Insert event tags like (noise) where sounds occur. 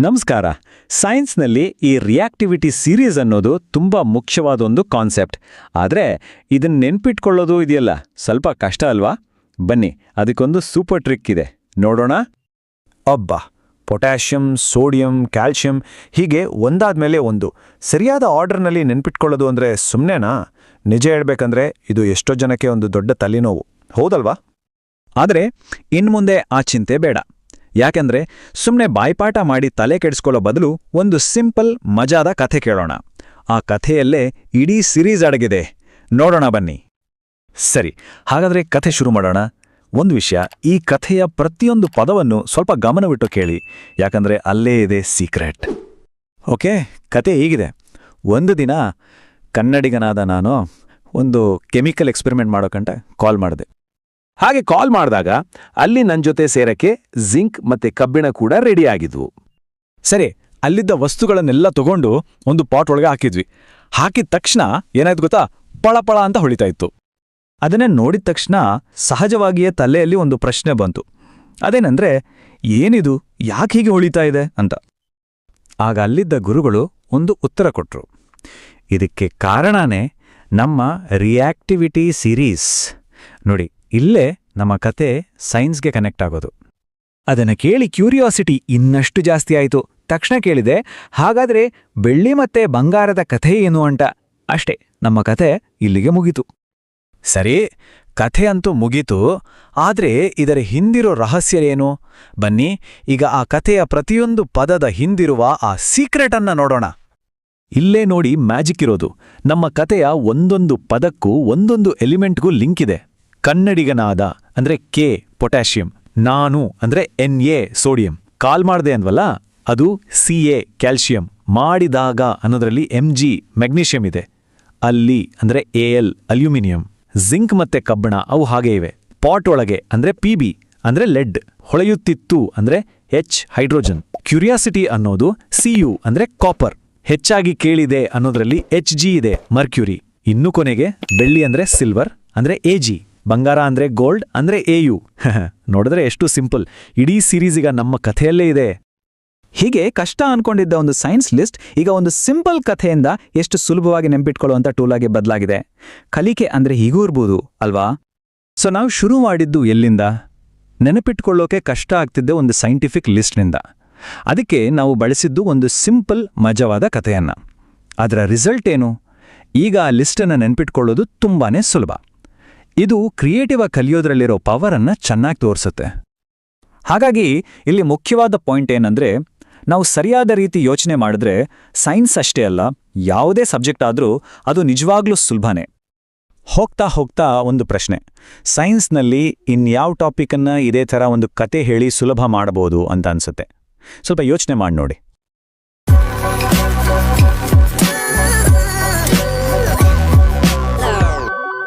ನಮಸ್ಕಾರ. ಸೈನ್ಸ್ನಲ್ಲಿ ಈ reactivity series ಅನ್ನೋದು ತುಂಬ ಮುಖ್ಯವಾದ ಒಂದು ಕಾನ್ಸೆಪ್ಟ್. ಆದರೆ ಇದನ್ನ ನೆನ್ಪಿಟ್ಕೊಳ್ಳೋದು ಇದೆಯಲ್ಲ, ಸ್ವಲ್ಪ ಕಷ್ಟ ಅಲ್ವಾ? ಬನ್ನಿ, ಅದಕ್ಕೊಂದು ಸೂಪರ್ ಟ್ರಿಕ್ ಇದೆ. ನೋಡೋಣ. ಅಬ್ಬಾ! ಪೊಟ್ಯಾಷಿಯಂ, ಸೋಡಿಯಂ, ಕ್ಯಾಲ್ಶಿಯಂ ಹೀಗೆ ಒಂದಾದ ಮೇಲೆ ಒಂದು. ಸರಿಯಾದ ಆರ್ಡರ್ನಲ್ಲಿ ನೆನ್ಪಿಟ್ಕೊಳ್ಳೋದು ಅಂದ್ರೆ ಸುಮ್ಮನೆನಾ ನಿಜ ಹೇಳ್ಬೇಕಂದ್ರೆ ಇದು ಎಷ್ಟೋ ಜನಕ್ಕೆ ಒಂದು ದೊಡ್ಡ ತಲೆನೋವು. ಹೌದಲ್ವಾ? ಆದರೆ ಇನ್ಮುಂದೆ ಆ ಚಿಂತೆ ಬೇಡ. ಯಾಕೆಂದ್ರೆ ಸುಮ್ಮನೆ ಬಾಯ್ಪಾಠ ಮಾಡಿ ತಲೆ ಕೆಡಿಸ್ಕೊಳ್ಳೋ ಬದಲು ಒಂದು ಸಿಂಪಲ್, ಮಜಾದ ಕಥೆ ಕೇಳೋಣ. ಆ ಕಥೆಯಲ್ಲೇ ಇಡೀ ಸಿರೀಸ್ ಅಡಗಿದೆ. ನೋಡೋಣ ಬನ್ನಿ. ಸರಿ, ಹಾಗಾದ್ರೆ ಕಥೆ ಶುರು ಮಾಡೋಣ. ಒಂದು ವಿಷಯ, ಈ ಕಥೆಯ ಪ್ರತಿಯೊಂದು ಪದವನ್ನು ಸ್ವಲ್ಪ ಗಮನವಿಟ್ಟು ಕೇಳಿ. ಯಾಕಂದ್ರೆ ಅಲ್ಲೇ ಇದೆ ಸೀಕ್ರೆಟ್. ಓಕೆ ಕತೆ ಹೀಗಿದೆ. ಒಂದು ದಿನ ಕನ್ನಡಿಗನಾದ ನಾನು ಒಂದು ಕೆಮಿಕಲ್ ಎಕ್ಸ್ಪೆರಿಮೆಂಟ್ ಮಾಡೋಕಂಟ ಕಾಲ್ ಮಾಡಿದೆ. ಹಾಗೆ ಕಾಲ್ ಮಾಡಿದಾಗ ಅಲ್ಲಿ ನನ್ನ ಜೊತೆ ಸೇರಕ್ಕೆ ಜಿಂಕ್ ಮತ್ತೆ ಕಬ್ಬಿಣ ಕೂಡ ರೆಡಿ ಆಗಿದ್ವು. ಸರಿ, ಅಲ್ಲಿದ್ದ ವಸ್ತುಗಳನ್ನೆಲ್ಲ ತಗೊಂಡು ಒಂದು ಪಾಟ್ ಒಳಗೆ ಹಾಕಿದ್ವಿ. ಹಾಕಿದ ತಕ್ಷಣ ಏನಾಯ್ತು ಗೊತ್ತಾ? ಪಳಪಳ ಅಂತ ಹೊಳಿತಾ ಇತ್ತು. ಅದನ್ನೇ ನೋಡಿದ ತಕ್ಷಣ ಸಹಜವಾಗಿಯೇ ತಲೆಯಲ್ಲಿ ಒಂದು ಪ್ರಶ್ನೆ ಬಂತು. ಅದೇನಂದ್ರೆ, ಏನಿದು? ಯಾಕೆ ಹೀಗೆ ಹೊಳಿತಾ ಇದೆ ಅಂತ. ಆಗ ಅಲ್ಲಿದ್ದ ಗುರುಗಳು ಒಂದು ಉತ್ತರ ಕೊಟ್ರು. ಇದಕ್ಕೆ ಕಾರಣನೇ ನಮ್ಮ ರಿಯಾಕ್ಟಿವಿಟಿ ಸೀರೀಸ್ ನೋಡಿ ಇಲ್ಲೇ ನಮ್ಮ ಕತೆ ಸೈನ್ಸ್ಗೆ ಕನೆಕ್ಟ್ ಆಗೋದು. ಅದನ್ನ ಕೇಳಿ ಕ್ಯೂರಿಯಾಸಿಟಿ ಇನ್ನಷ್ಟು ಜಾಸ್ತಿ ಆಯಿತು. ತಕ್ಷಣ ಕೇಳಿದೆ, ಹಾಗಾದ್ರೆ ಬೆಳ್ಳಿ ಮತ್ತೆ ಬಂಗಾರದ ಕಥೆ ಏನು ಅಂಟ ಅಷ್ಟೇ, ನಮ್ಮ ಕಥೆ ಇಲ್ಲಿಗೆ ಮುಗಿತು. ಸರಿ, ಕಥೆ ಅಂತೂ ಮುಗೀತು, ಆದರೆ ಇದರ ಹಿಂದಿರೋ ರಹಸ್ಯ ಏನು? ಬನ್ನಿ, ಈಗ ಆ ಕಥೆಯ ಪ್ರತಿಯೊಂದು ಪದದ ಹಿಂದಿರುವ ಆ ಸೀಕ್ರೆಟ್ ನೋಡೋಣ. ಇಲ್ಲೇ ನೋಡಿ ಮ್ಯಾಜಿಕ್ ಇರೋದು. ನಮ್ಮ ಕಥೆಯ ಒಂದೊಂದು ಪದಕ್ಕೂ ಒಂದೊಂದು ಎಲಿಮೆಂಟ್ಗೂ ಲಿಂಕ್ ಇದೆ. ಕನ್ನಡಿಗನಾದ ಅಂದ್ರೆ ಕೆ ಪೊಟ್ಯಾಷಿಯಂ, ನಾನು ಅಂದ್ರೆ ಎನ್ ಎ ಸೋಡಿಯಂ. ಕಾಲ್ ಮಾಡಿದೆ ಅಂದ್ವಲ್ಲ, ಅದು ಸಿ ಎ ಕ್ಯಾಲ್ಶಿಯಂ. ಮಾಡಿದಾಗ ಅನ್ನೋದ್ರಲ್ಲಿ ಎಂ ಜಿ ಮೆಗ್ನೀಷಿಯಂ ಇದೆ. ಅಲ್ಲಿ ಅಂದ್ರೆ ಎ ಎಲ್ ಅಲ್ಯೂಮಿನಿಯಂ. ಜಿಂಕ್ ಮತ್ತೆ ಕಬ್ಬಣ ಅವು ಹಾಗೆ ಇವೆ. ಪಾಟ್ ಒಳಗೆ ಅಂದ್ರೆ ಪಿ ಬಿ ಅಂದ್ರೆ ಲೆಡ್. ಹೊಳೆಯುತ್ತಿತ್ತು ಅಂದ್ರೆ ಎಚ್ ಹೈಡ್ರೋಜನ್. ಕ್ಯೂರಿಯಾಸಿಟಿ ಅನ್ನೋದು ಸಿ ಯು ಅಂದ್ರೆ ಕಾಪರ್. ಹೆಚ್ಚಾಗಿ ಕೇಳಿದೆ ಅನ್ನೋದ್ರಲ್ಲಿ ಎಚ್ ಜಿ ಇದೆ, ಮರ್ಕ್ಯೂರಿ. ಇನ್ನು ಕೊನೆಗೆ ಬೆಳ್ಳಿ ಅಂದ್ರೆ ಸಿಲ್ವರ್ ಅಂದ್ರೆ ಎ ಜಿ. ಬಂಗಾರ ಅಂದ್ರೆ ಗೋಲ್ಡ್ ಅಂದ್ರೆ ಎ ಯು. (laughs) ನೋಡಿದ್ರೆ ಎಷ್ಟು ಸಿಂಪಲ್. ಇಡೀ ಸೀರೀಸ್ ನಮ್ಮ ಕಥೆಯಲ್ಲೇ ಇದೆ. ಹೀಗೆ ಕಷ್ಟ ಅನ್ಕೊಂಡಿದ್ದ ಒಂದು ಸೈನ್ಸ್ ಲಿಸ್ಟ್ ಈಗ ಒಂದು ಸಿಂಪಲ್ ಕಥೆಯಿಂದ ಎಷ್ಟು ಸುಲಭವಾಗಿ ನೆನಪಿಟ್ಕೊಳ್ಳುವಂಥ ಟೂಲಾಗಿ ಬದಲಾಗಿದೆ. ಕಲಿಕೆ ಅಂದ್ರೆ ಹೀಗೂ ಇರ್ಬೋದು, ಅಲ್ವಾ? ಸೊ ನಾವು ಶುರು ಮಾಡಿದ್ದು ಎಲ್ಲಿಂದ? ನೆನಪಿಟ್ಕೊಳ್ಳೋಕೆ ಕಷ್ಟ ಆಗ್ತಿದ್ದೆ ಒಂದು ಸೈಂಟಿಫಿಕ್ ಲಿಸ್ಟ್ನಿಂದ ಅದಕ್ಕೆ ನಾವು ಬಳಸಿದ್ದು ಒಂದು ಸಿಂಪಲ್ ಮಜವಾದ ಕಥೆಯನ್ನ. ಅದರ ರಿಸಲ್ಟ್ ಏನು? ಈಗ ಆ ಲಿಸ್ಟನ್ನು ನೆನ್ಪಿಟ್ಕೊಳ್ಳೋದು ತುಂಬಾನೇ ಸುಲಭ. ಇದು ಕ್ರಿಯೇಟಿವ್ ಆಗಿ ಕಲಿಯೋದ್ರಲ್ಲಿರೋ ಪವರನ್ನ ಚೆನ್ನಾಗಿ ತೋರಿಸುತ್ತೆ. ಹಾಗಾಗಿ ಇಲ್ಲಿ ಮುಖ್ಯವಾದ ಪಾಯಿಂಟ್ ಏನಂದ್ರೆ, ನಾವು ಸರಿಯಾದ ರೀತಿ ಯೋಚನೆ ಮಾಡಿದ್ರೆ ಸೈನ್ಸ್ ಅಷ್ಟೇ ಅಲ್ಲ, ಯಾವುದೇ ಸಬ್ಜೆಕ್ಟ್ ಆದರೂ ಅದು ನಿಜವಾಗ್ಲೂ ಸುಲಭನೇ. ಹೋಗ್ತಾ ಹೋಗ್ತಾ ಒಂದು ಪ್ರಶ್ನೆ, ಸೈನ್ಸ್ನಲ್ಲಿ ಇನ್ಯಾವ ಟಾಪಿಕನ್ನು ಇದೇ ಥರ ಒಂದು ಕತೆ ಹೇಳಿ ಸುಲಭ ಮಾಡಬಹುದು ಅಂತ ಅನ್ಸುತ್ತೆ. ಸ್ವಲ್ಪ ಯೋಚನೆ ಮಾಡಿ ನೋಡಿ.